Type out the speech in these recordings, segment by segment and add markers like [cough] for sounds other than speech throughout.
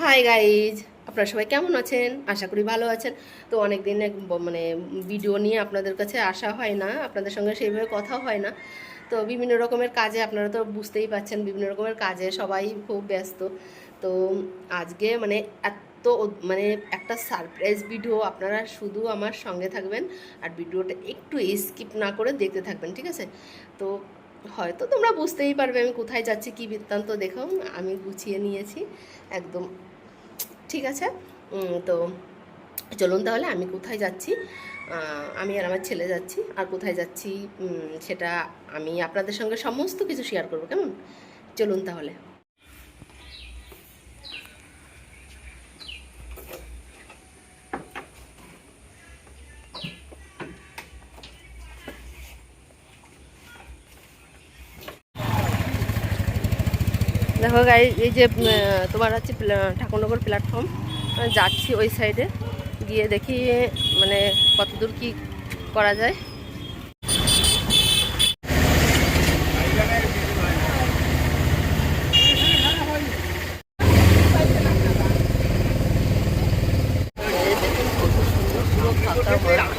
Hi guys আপনারা সবাই কেমন আছেন? আশা করি ভালো আছেন। তো অনেক দিন মানে ভিডিও নিয়ে আপনাদের কাছে আসা হয় না, আপনাদের সঙ্গে সেইভাবে কথা হয় না। তো বিভিন্ন রকমের কাজে আপনারা তো বুঝতেই পাচ্ছেন বিভিন্ন রকমের কাজে সবাই খুব ব্যস্ত। তো আজকে মানে এত ও- মানে একটা সারপ্রাইজ ভিডিও আপনারা শুধু আমার সঙ্গে থাকবেন আর ভিডিওটা একটু স্কিপ না করে দেখতে থাকবেন, ঠিক আছে? তো হয়তো তোমরা বুঝতেই পারবে আমি কোথায় যাচ্ছি, কি বৃত্তান্ত দেখো, আমি গুছিয়ে নিয়েছি একদম, ঠিক আছে? তো চলুন তাহলে আমি কোথায় যাচ্ছি? আমি আর আমার ছেলে যাচ্ছি, আর কোথায় যাচ্ছি? সেটা আমি আপনাদের সঙ্গে সমস্ত কিছু শেয়ার করব, কেমন? চলুন তাহলে। দেখো গাড়ি এই যে তোমার হচ্ছে ঠাকুরনগর প্ল্যাটফর্ম যাচ্ছি ওই সাইডে গিয়ে দেখি মানে কতদূর কি করা যায় এই দেখুন কত সুন্দর পুরো ফাঁকা মাঠ।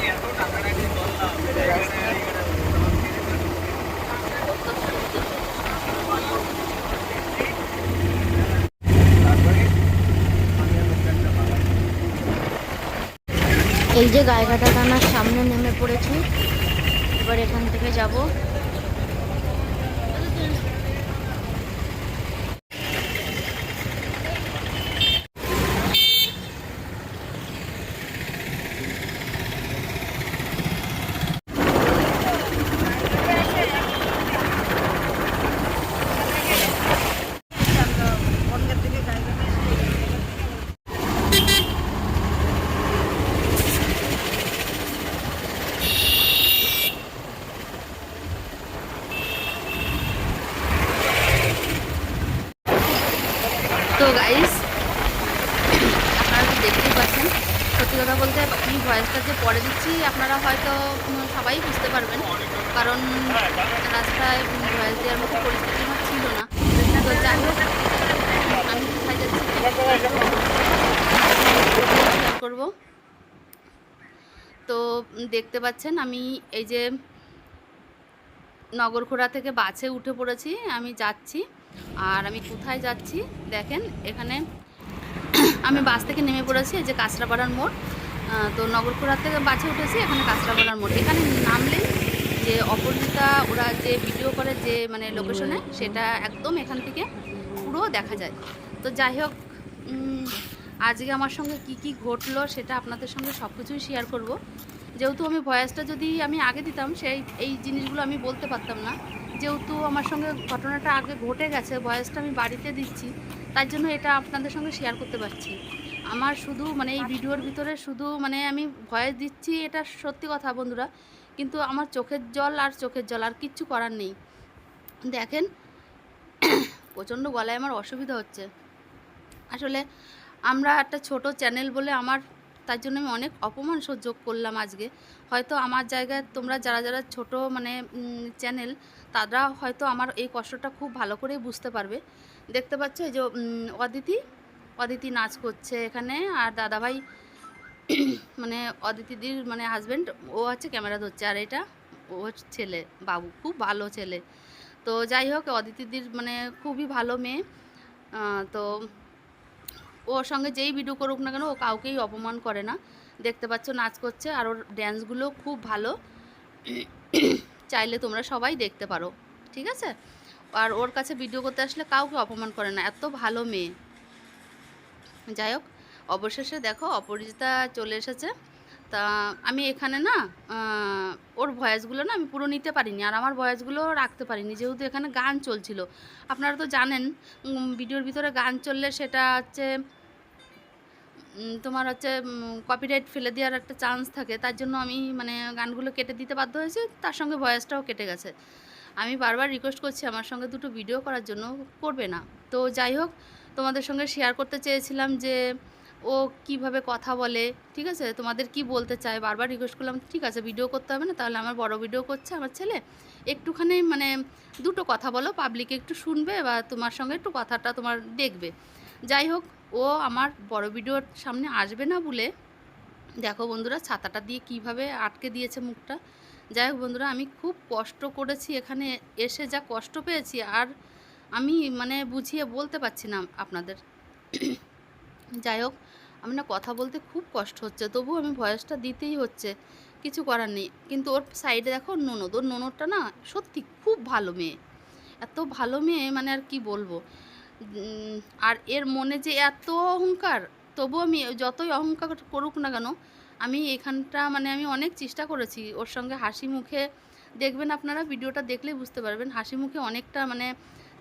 এই যে গায়েঘাটা থানার সামনে নেমে পড়েছি। এবার এখান থেকে যাব তো গাইস আপনারা তো দেখতেই পাচ্ছেন সত্যি কথা বলতে আমি ভয়েসটা যে পরে দিচ্ছি, আপনারা হয়তো সবাই বুঝতে পারবেন। কারণ রাস্তায় ভয়েস দেওয়ার মতো পরিস্থিতি আমার ছিল না। আমি কোথায় যাচ্ছি? করব। তো দেখতে পাচ্ছেন, আমি এই যে নগরখোড়া থেকে বাসে উঠে পড়েছি, আমি যাচ্ছি। আর আমি কোথায় যাচ্ছি? দেখেন, এখানে আমি বাস থেকে নেমে পড়েছি, এই যে কাঁচরাপাড়ার মোড়। তো নগরখোড়া থেকে বাসে উঠেছি, এখানে কাঁচরাপাড়ার মোড়। এখানে নামলেই যে অপরাজিতা ওরা যে ভিডিও করে যে মানে লোকেশনে সেটা একদম এখান থেকে পুরো দেখা যায়। তো যাই হোক আজকে আমার সঙ্গে কি কি ঘটলো সেটা আপনাদের সঙ্গে সব কিছুই শেয়ার করব। যেহেতু আমি ভয়েসটা যদি আমি আগে দিতাম, সেই, এই জিনিসগুলো আমি বলতে পারতাম না। যেহেতু আমার সঙ্গে ঘটনাটা আগে ঘটে গেছে ভয়েসটা আমি বাড়িতে দিচ্ছি তার জন্য এটা আপনাদের সঙ্গে শেয়ার করতে পারছি। আমার শুধু মানে এই ভিডিওর ভিতরে শুধু মানে আমি ভয়েস দিচ্ছি এটা সত্যি কথা বন্ধুরা। কিন্তু আমার চোখের জল আর চোখের জল আর কিচ্ছু করার নেই। দেখেন, প্রচণ্ড গলায় আমার অসুবিধা হচ্ছে। আসলে আমরা একটা ছোট চ্যানেল বলে আমার তার জন্য আমি অনেক অপমান সহ্য করলাম আজকে। হয়তো আমার জায়গায় তোমরা যারা যারা ছোট মানে চ্যানেল, তারা হয়তো আমার এই কষ্টটা খুব ভালো করেই বুঝতে পারবে। দেখতে পাচ্ছ এই যে অদিতি অদিতি নাচ করছে এখানে, আর দাদাভাই মানে অদিতিদির মানে হাজব্যান্ড ও হচ্ছে ক্যামেরা ধরছে, আর এটা ও ছেলে, বাবু, খুব ভালো ছেলে। তো যাই হোক, অদিতিদির মানে খুবই ভালো মেয়ে। তো ওর সঙ্গে যেই ভিডিও করুক না কেন, ও কাউকেই অপমান করে না। দেখতে পাচ্ছ, নাচ করছে, আর ওর ড্যান্সগুলো খুব ভালো। চাইলে তোমরা সবাই দেখতে পারো, ঠিক আছে? আর ওর কাছে ভিডিও করতে আসলে কাউকে অপমান করে না, এত ভালো মেয়ে। যাই হোক, অবশেষে দেখো অপরাজিতা চলে এসেছে। তা আমি এখানে না ওর ভয়েসগুলো না আমি পুরো নিতে পারিনি, আর আমার ভয়েসগুলো রাখতে পারিনি, যেহেতু এখানে গান চলছিল। আপনারা তো জানেন ভিডিওর ভিতরে গান চললে সেটা হচ্ছে তোমার হচ্ছে কপিরাইট ফেলে দেওয়ার একটা চান্স থাকে, তার জন্য আমি মানে গানগুলো কেটে দিতে বাধ্য হয়েছি, তার সঙ্গে ভয়েসটাও কেটে গেছে। আমি বারবার রিকোয়েস্ট করছি আমার সঙ্গে দুটো ভিডিও করার জন্য, করবে না। তো যাই হোক তোমাদের সঙ্গে শেয়ার করতে চেয়েছিলাম যে, ও কীভাবে কথা বলে, ঠিক আছে? তোমাদের কি বলতে চায়? বারবার রিকোয়েস্ট করলাম, ঠিক আছে ভিডিও করতে হবে না, তাহলে আমার বড় ভিডিও করছে আমার ছেলে। একটুখানি মানে দুটো কথা বলো পাবলিক একটু শুনবে বা তোমার সঙ্গে একটু কথাটা তোমার দেখবে। যাই হোক, ও আমার বড় ভিডিওর সামনে আসবে না বলে, দেখো বন্ধুরা, ছাতাটা দিয়ে কীভাবে আটকে দিয়েছে মুখটা। যাই হোক বন্ধুরা, আমি খুব কষ্ট করেছি এখানে এসে, যা কষ্ট পেয়েছি আর আমি মানে বুঝিয়ে বলতে পারছি না আপনাদের। যাই হোক, আমি না কথা বলতে খুব কষ্ট হচ্ছে তবু আমি ভয়েসটা দিতেই হচ্ছে, কিছু করার নেই। কিন্তু ওর সাইডে দেখো ননদ, ওর ননদটা না সত্যি খুব ভালো মেয়ে। এত ভালো মেয়ে মানে আর কি বলব? আর এর মনে যে এত অহংকার তবু আমি যতই অহংকার করুক না কেন, আমি এখানটা মানে আমি অনেক চেষ্টা করেছি। ওর সঙ্গে হাসি মুখে দেখবেন আপনারা, ভিডিওটা দেখলেই বুঝতে পারবেন, হাসি মুখে অনেকটা মানে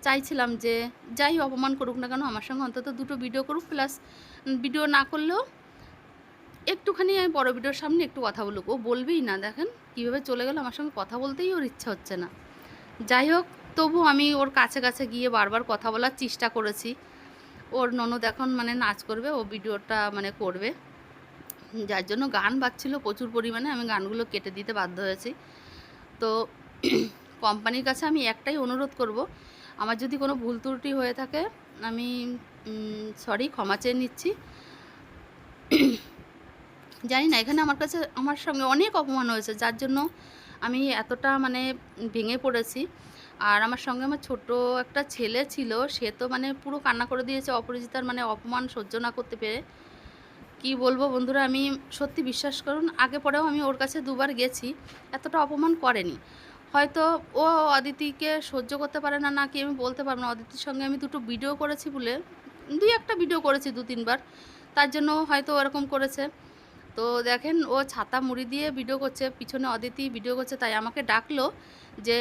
চাইছিলাম যে যাই অপমান করুক না কেন আমার সঙ্গে অন্তত দুটো ভিডিও করুক প্লাস ভিডিও না করলেও একটুখানি আমি বড় ভিডিওর সামনে একটু কথা বলুক। ও বলবেই না, দেখেন কীভাবে চলে গেল, আমার সঙ্গে কথা বলতেই ওর ইচ্ছা হচ্ছে না। যাই হোক, তবু আমি ওর কাছে কাছে গিয়ে বারবার কথা বলার চেষ্টা করেছি। ওর ননদ এখন মানে নাচ করবে, ও ভিডিওটা মানে করবে। যার জন্য গান বাজছিল প্রচুর পরিমাণে, আমি গানগুলো কেটে দিতে বাধ্য হয়েছি। তো [clears throat] কোম্পানির কাছে আমি একটাই অনুরোধ করব আমার যদি কোনো ভুল ত্রুটি হয়ে থাকে, আমি সরি ক্ষমা চেয়ে নিচ্ছি। জানি না, এখানে আমার কাছে, আমার সঙ্গে অনেক অপমান হয়েছে, যার জন্য আমি এতটা মানে ভেঙে পড়েছি। আর আমার সঙ্গে আমার ছোট একটা ছেলে ছিল, সে তো মানে পুরো কান্না করে দিয়েছে, অপরিচিতার মানে অপমান সহ্য না করতে পেরে। কি বলব বন্ধুরা, আমি সত্যি বিশ্বাস করুন, আগে পরেও আমি ওর কাছে দুবার গেছি, এতটা অপমান করেনি। হয়তো ও অদিতিকে সহ্য করতে পারে না, নাকি আমি বলতে পারব না। অদিতির সঙ্গে আমি দুটো ভিডিও করেছি বলে, দুই একটা ভিডিও করেছি দু তিনবার। তার জন্য হয়তো ওরকম করেছে। তো দেখেন, ও ছাতা মুড়ি দিয়ে ভিডিও করছে, পিছনে অদিতি ভিডিও করছে, তাই আমাকে ডাকলো যে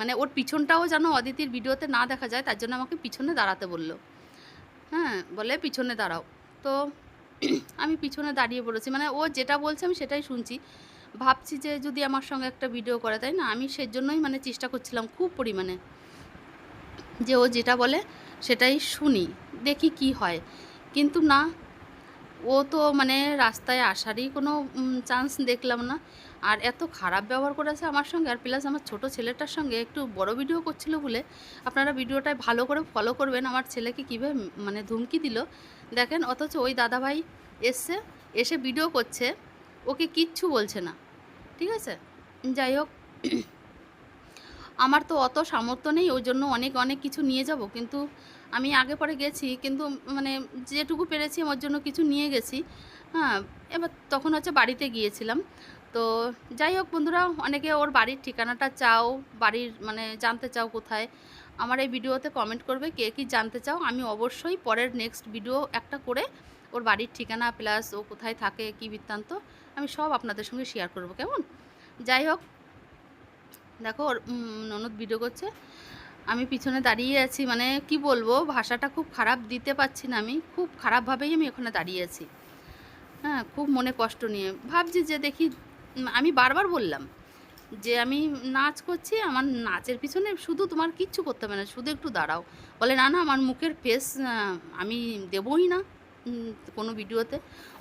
মানে ওর পিছনটাও যেন অদিতির ভিডিওতে না দেখা যায়, তার জন্য আমাকে পিছনে দাঁড়াতে বলল। হ্যাঁ বলে পিছনে দাঁড়াও। তো [clears throat] আমি পিছনে দাঁড়িয়ে পড়েছি। মানে ও যেটা বলছে আমি সেটাই শুনছি। ভাবছি যে যদি আমার সঙ্গে একটা ভিডিও করে, তাই না? আমি সেজন্যই মানে চেষ্টা করছিলাম খুব পরিমাণে। যে ও যেটা বলে সেটাই শুনি, দেখি কি হয়। কিন্তু না, ও তো মানে রাস্তায় আসারই কোনো চান্স দেখলাম না। আর এত খারাপ ব্যবহার করেছে আমার সঙ্গে। আর প্লাস আমার ছোট ছেলেটার সঙ্গে একটু বড় ভিডিও করছিল বলে আপনারা ভিডিওটায় ভালো করে ফলো করবেন। আমার ছেলেকে কীভাবে মানে ধুমকি দিল। দেখেন, অথচ ওই দাদাভাই এসছে, এসে ভিডিও করছে। ওকে কিচ্ছু বলছে না। ঠিক আছে? যাই হোক, আমার তো অত সামর্থ্য নেই, ওই জন্য অনেক অনেক কিছু নিয়ে যাব। কিন্তু আমি আগে পরে গেছি, কিন্তু মানে যেটুকু পেরেছি আমার জন্য কিছু নিয়ে গেছি। হ্যাঁ এবার তখন হচ্ছে বাড়িতে গিয়েছিলাম। তো যাই হোক বন্ধুরা, অনেকে ওর বাড়ির ঠিকানাটা চাও, বাড়ির মানে জানতে চাও কোথায়, আমার এই ভিডিওতে কমেন্ট করবে, কে কী জানতে চাও, আমি অবশ্যই পরের নেক্সট ভিডিও একটা করে ওর বাড়ির ঠিকানা প্লাস ও কোথায় থাকে, কী বৃত্তান্ত, আমি সব আপনাদের সঙ্গে শেয়ার করব, কেমন? যাই হোক, দেখো ওর ননদ ভিডিও করছে। আমি পিছনে দাঁড়িয়ে আছি মানে কি বলব, ভাষাটা খুব খারাপ দিতে পারছি না আমি, খুব খারাপভাবেই আমি ওখানে দাঁড়িয়ে আছি। হ্যাঁ খুব মনে কষ্ট নিয়ে। ভাবছি যে দেখি, আমি বারবার বললাম যে আমি নাচ করছি, আমার নাচের পিছনে শুধু তোমার কিচ্ছু করতে হবে না, শুধু একটু দাঁড়াও। বলে, না না, আমার মুখের ফেস আমি দেবই না। কোনো ভিডিওতে।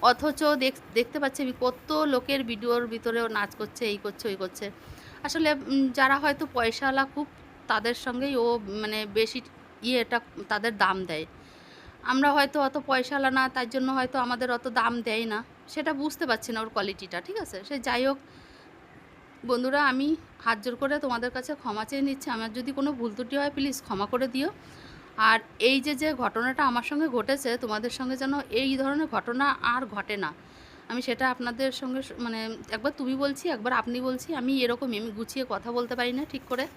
অথচ দেখ, দেখতে পাচ্ছি আমি কত লোকের ভিডিওর ভিতরে ও নাচ করছে, এই করছে, ওই করছে। আসলে যারা হয়তো পয়সাওয়ালা খুব তাদের সঙ্গেই ও মানে বেশি ইয়েটা তাদের দাম দেয়। আমরা হয়তো অত পয়সাওয়ালা না, তার জন্য হয়তো আমাদের অত দাম দেয় না। সেটা বুঝতে পারছি না ওর কোয়ালিটিটা ঠিক আছে? সে যাই হোক, বন্ধুরা, আমি হাত জোর করে তোমাদের কাছে ক্ষমা চেয়ে নিচ্ছি। আমার যদি কোনো ভুল ত্রুটি হয় প্লিজ ক্ষমা করে দিও। আর এই যে যে ঘটনাটা আমার সঙ্গে ঘটেছে, তোমাদের সঙ্গে যেন এই ধরনের ঘটনা আর ঘটে না। আমি সেটা আপনাদের সঙ্গে মানে একবার তুমি বলছি, একবার আপনি বলছি, আমি এরকমই, আমি গুছিয়ে কথা বলতে পারি না ঠিক করে।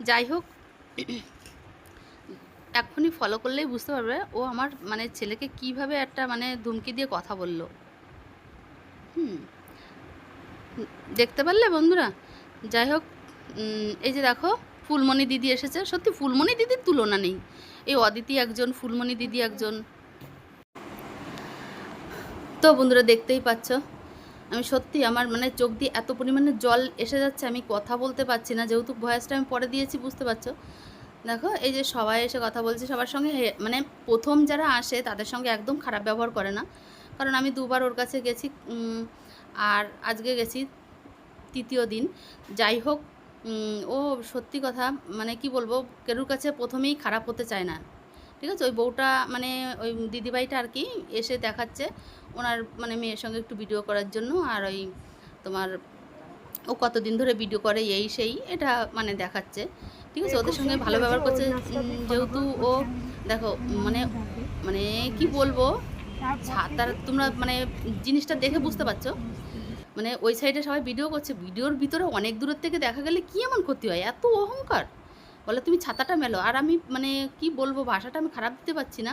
যাই হোক এক্ষুনি ফলো করলেই বুঝতে পারবে, ও আমার মানে ছেলেকে কীভাবে একটা মানে ধুমকি দিয়ে কথা বলল। হুম। দেখতে পারলে বন্ধুরা? যাই হোক এই যে দেখো ফুলমণি দিদি এসেছে। সত্যি ফুলমণি দিদির তুলনা নেই। এই অদিতি একজন, ফুলমণি দিদি একজন। তো বন্ধুরা, দেখতেই পাচ্ছ, আমি সত্যি আমার মানে চোখ দিয়ে এত পরিমাণে জল এসে যাচ্ছে, আমি কথা বলতে পারছি না। যেহেতু ভয়েসটা আমি পরে দিয়েছি, বুঝতে পারছ? দেখো, এই যে সবাই এসে কথা বলছে, সবার সঙ্গে মানে প্রথম যারা আসে, তাদের সঙ্গে একদম খারাপ ব্যবহার করে না। কারণ আমি দুবার ওর কাছে গেছি আর আজকে গেছি তৃতীয় দিন। যাই হোক ও সত্যি কথা মানে কি বলব কেরুর কাছে প্রথমেই খারাপ হতে চায় না। ঠিক আছে? ওই বউটা মানে ওই দিদিভাইটা আর কি এসে দেখাচ্ছে ওনার মানে মেয়ের সঙ্গে একটু ভিডিও করার জন্য আর ওই তোমার ও কতদিন ধরে ভিডিও করে এই সেই এটা মানে দেখাচ্ছে। ঠিক আছে? ওদের সঙ্গে ভালো ব্যবহার করছে। যেহেতু ও দেখো মানে মানে কি বলব ছাতার তোমরা মানে জিনিসটা দেখে বুঝতে পারছ। মানে ওই সাইডে সবাই ভিডিও করছে। ভিডিওর ভিতরে অনেক দূরের থেকে দেখা গেলে কি এমন ক্ষতি হয়? এত অহংকার। বলে, তুমি ছাতাটা মেলো। আর আমি মানে কি বলব, ভাষাটা আমি খারাপ দিতে পারছি না।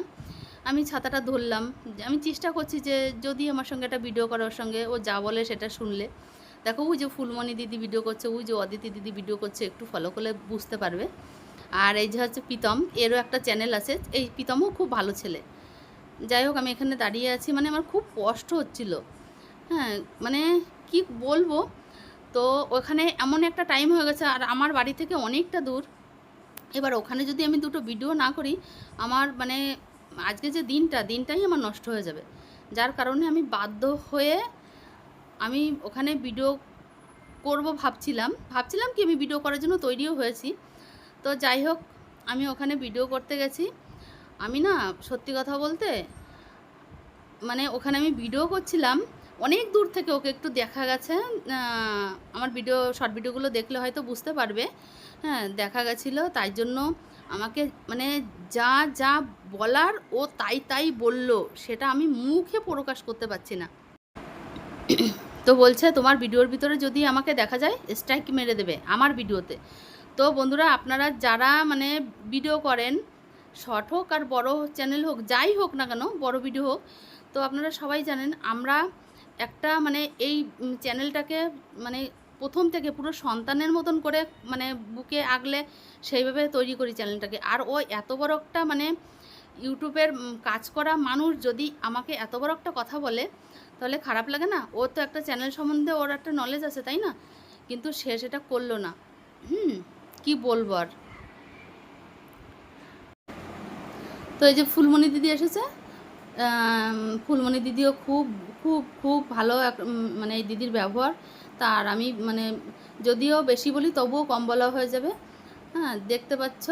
আমি ছাতাটা ধরলাম। আমি চেষ্টা করছি যে, যদি আমার সঙ্গে একটা ভিডিও করে ওর সঙ্গে, ও যা বলে সেটা শুনলে। দেখো, ওই যে ফুলমণি দিদি ভিডিও করছে, ওই যে অদিতি দিদি ভিডিও করছে, একটু ফলো করলে বুঝতে পারবে। আর এই যে হচ্ছে প্রীতম, এরও একটা চ্যানেল আছে। এই প্রীতমও খুব ভালো ছেলে। যাই হোক, আমি এখানে দাঁড়িয়ে আছি। মানে আমার খুব কষ্ট হচ্ছিল। হ্যাঁ মানে কি বলব? তো ওখানে এমন একটা টাইম হয়ে গেছে, আর আমার বাড়ি থেকে অনেকটা দূর। এবার ওখানে যদি আমি দুটো ভিডিও না করি, আমার মানে আজকে যে দিনটা, দিনটাই আমার নষ্ট হয়ে যাবে। যার কারণে আমি বাধ্য হয়ে আমি ওখানে ভিডিও করব ভাবছিলাম। ভাবছিলাম কি আমি ভিডিও করার জন্য তৈরিও হয়েছি। তো যাই হোক, আমি ওখানে ভিডিও করতে গেছি। আমি না সত্যি কথা বলতে মানে ওখানে আমি ভিডিও করছিলাম। অনেক দূর থেকে ওকে একটু দেখা গেছে। আমার ভিডিও শর্ট ভিডিওগুলো দেখলে হয়তো বুঝতে পারবে। হ্যাঁ দেখা গেছিল। তাই জন্য আমাকে মানে যা যা বলার ও তাই তাই বলল, সেটা আমি মুখে প্রকাশ করতে পারছি না। তো বলছে, তোমার ভিডিওর ভিতরে যদি আমাকে দেখা যায় স্ট্রাইক মেরে দেবে আমার ভিডিওতে তো বন্ধুরা, আপনারা যারা মানে ভিডিও করেন শর্ট হোক আর বড় চ্যানেল হোক, যাই হোক না কেন, বড় ভিডিও হোক, তো আপনারা সবাই জানেন, আমরা একটা মানে এই চ্যানেলটাকে মানে প্রথম থেকে পুরো সন্তানের মতন করে মানে বুকে আগলে সেইভাবে তৈরি করি চ্যানেলটাকে। আর ও এত বড় একটা মানে ইউটিউবের কাজ করা মানুষ যদি আমাকে এত বড় একটা কথা বলে, তাহলে খারাপ লাগে না? ওর তো একটা চ্যানেল সম্বন্ধে ওর একটা নলেজ আছে, তাই না? কিন্তু সে সেটা করল না। হুম, কি বলব আর? তো এই যে ফুলমণি দিদি এসেছে ফুলমণি দিদিও খুব খুব খুব ভালো এক মানে এই দিদির ব্যবহার। তার আমি মানে যদিও বেশি বলি তবুও কম বলা হয়ে যাবে। হ্যাঁ দেখতে পাচ্ছ?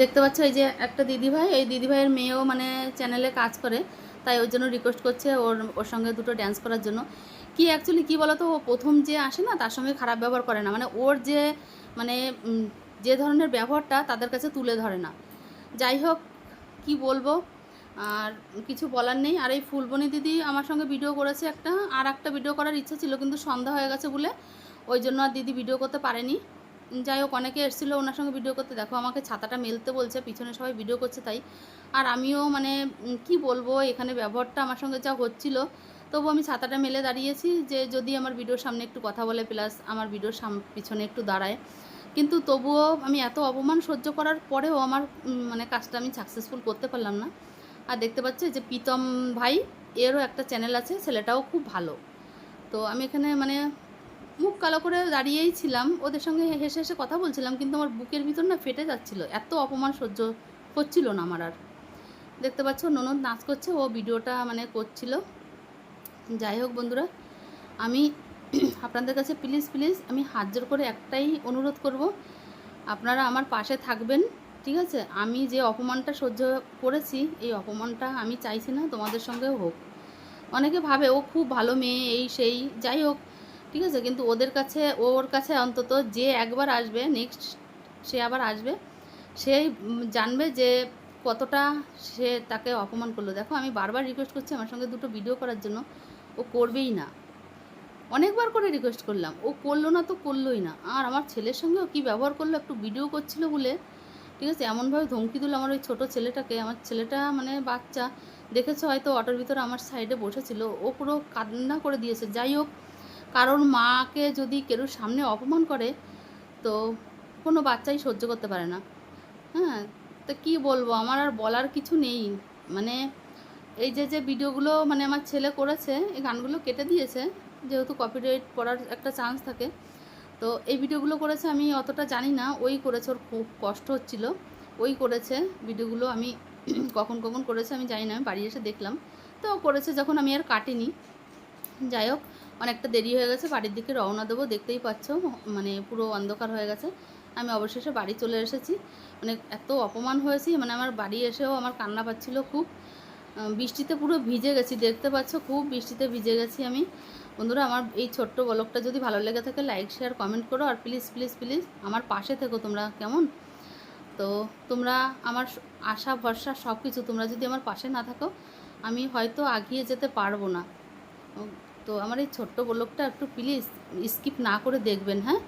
দেখতে পাচ্ছ এই যে একটা দিদিভাই, এই দিদিভাইয়ের মেয়েও মানে চ্যানেলে কাজ করে, তাই ওর জন্য রিকোয়েস্ট করছে ওর ওর সঙ্গে দুটো ড্যান্স করার জন্য। কি অ্যাকচুয়ালি কী বলতো, ও প্রথম যে আসে না, তার সঙ্গে খারাপ ব্যবহার করে না। মানে ওর যে মানে যে ধরনের ব্যবহারটা তাদের কাছে তুলে ধরে না। যাই হোক, কি বলব? আর কিছু বলার নেই। আর এই ফুলবনি দিদি আমার সঙ্গে ভিডিও করেছে একটা, আর একটা ভিডিও করার ইচ্ছা ছিল, কিন্তু সন্ধ্যা হয়ে গেছে বলে ওই জন্য আর দিদি ভিডিও করতে পারেনি। যাই হোক, অনেকে এসেছিল ওনার সঙ্গে ভিডিও করতে। দেখো, আমাকে ছাতাটা মেলতে বলছে, পিছনে সবাই ভিডিও করছে তাই। আর আমিও মানে কি বলব, এখানে ব্যবহারটা আমার সঙ্গে যা হচ্ছিল, তবু আমি ছাতাটা মেলে দাঁড়িয়েছি যে যদি আমার ভিডিওর সামনে একটু কথা বলে প্লাস আমার ভিডিওর সাম, পিছনে একটু দাঁড়ায়। কিন্তু তবুও আমি এত অপমান সহ্য করার পরেও আমার মানে কাজটা আমি সাকসেসফুল করতে পারলাম না। আর দেখতে পাচ্ছি যে প্রীতম ভাই, এরও একটা চ্যানেল আছে, ছেলেটাও খুব ভালো। তো আমি এখানে মানে মুখ কালো করে দাঁড়িয়েই ছিলাম, ওদের সঙ্গে হেসে হেসে কথা বলছিলাম, কিন্তু আমার বুকের ভিতর না ফেটে যাচ্ছিল, এত অপমান সহ্য করছিল না আমার আর। দেখতে পাচ্ছ ননদ নাচ করছে, ও ভিডিওটা মানে করছিল। যাই হোক বন্ধুরা, আমি [clears throat] আপনাদের কাছে প্লিজ প্লিজ আমি হাত জোর করে একটাই অনুরোধ করব, আপনারা আমার পাশে থাকবেন। ঠিক আছে? আমি যে অপমানটা সহ্য করেছি, এই অপমানটা আমি চাইছি না, তোমাদের সঙ্গেও হোক। অনেকে ভাবে, ও খুব ভালো মেয়ে, এই সেই। যাই হোক, ঠিক আছে? কিন্তু ওদের কাছে, ওর কাছে অন্তত যে একবার আসবে নেক্সট সে আবার আসবে, সে জানবে যে কতটা সে তাকে অপমান করল। দেখো, আমি বারবার রিকোয়েস্ট করছি আমার সঙ্গে দুটো ভিডিও করার জন্য। ও করবেই না। অনেকবার করে রিকোয়েস্ট করলাম। ও করল না তো করলোই না। আর আমার ছেলের সঙ্গেও কী ব্যবহার করল? একটু ভিডিও করছিল বলে ঠিক আছে, এমনভাবে ধমকি দিল আমার ওই ছোটো ছেলেটাকে। আমার ছেলেটা মানে বাচ্চা, দেখেছ? হয়তো অটোর ভিতরে আমার সাইডে বসেছিল। ও পুরো কান্না করে দিয়েছে। যাই হোক, কারোর মাকে যদি কেরোর সামনে অপমান করে, তো কোনো বাচ্চাই সহ্য করতে পারে না। হ্যাঁ তো কী বলব? আমার আর বলার কিছু নেই। মানে এই যে যে ভিডিওগুলো মানে আমার ছেলে করেছে, এই গানগুলো কেটে দিয়েছে, যেহেতু কপিরাইট পড়ার একটা চান্স থাকে। তো এই ভিডিওগুলো করেছে আমি অতটা জানি না। ওই করেছে, ওর খুব কষ্ট হচ্ছিল। ওই করেছে ভিডিওগুলো আমি [clears throat] কখন কখন করেছে আমি জানি না, আমি বাড়ি এসে দেখলাম। তো করেছে যখন আমি আর কাটিনি। যাই হোক, অনেকটা দেরি হয়ে গেছে, বাড়ির দিকে রওনা দেবো, দেখতেই পাচ্ছ মানে পুরো অন্ধকার হয়ে গেছে। আমি অবশেষে বাড়ি চলে এসেছি। মানে এত অপমান হয়েছি মানে আমার বাড়ি এসেও আমার কান্না পাচ্ছিল খুব। বৃষ্টিতে পুরো ভিজে গেছি, দেখতে পাচ্ছ, খুব বৃষ্টিতে ভিজে গেছি আমি। বন্ধুরা, আমার এই ছোট্ট ব্লগটা যদি ভালো লেগে থাকে লাইক শেয়ার কমেন্ট করো আর প্লিজ প্লিজ প্লিজ আমার পাশে থেকো তোমরা, কেমন? তো তোমরা আমার আশা, ভরসা সব কিছু তোমরা যদি আমার পাশে না থাকো, আমি হয়তো আগিয়ে যেতে পারব না। তো আমার এই ছোট্ট ব্লগটা একটু প্লিজ স্কিপ না করে দেখবেন হ্যাঁ?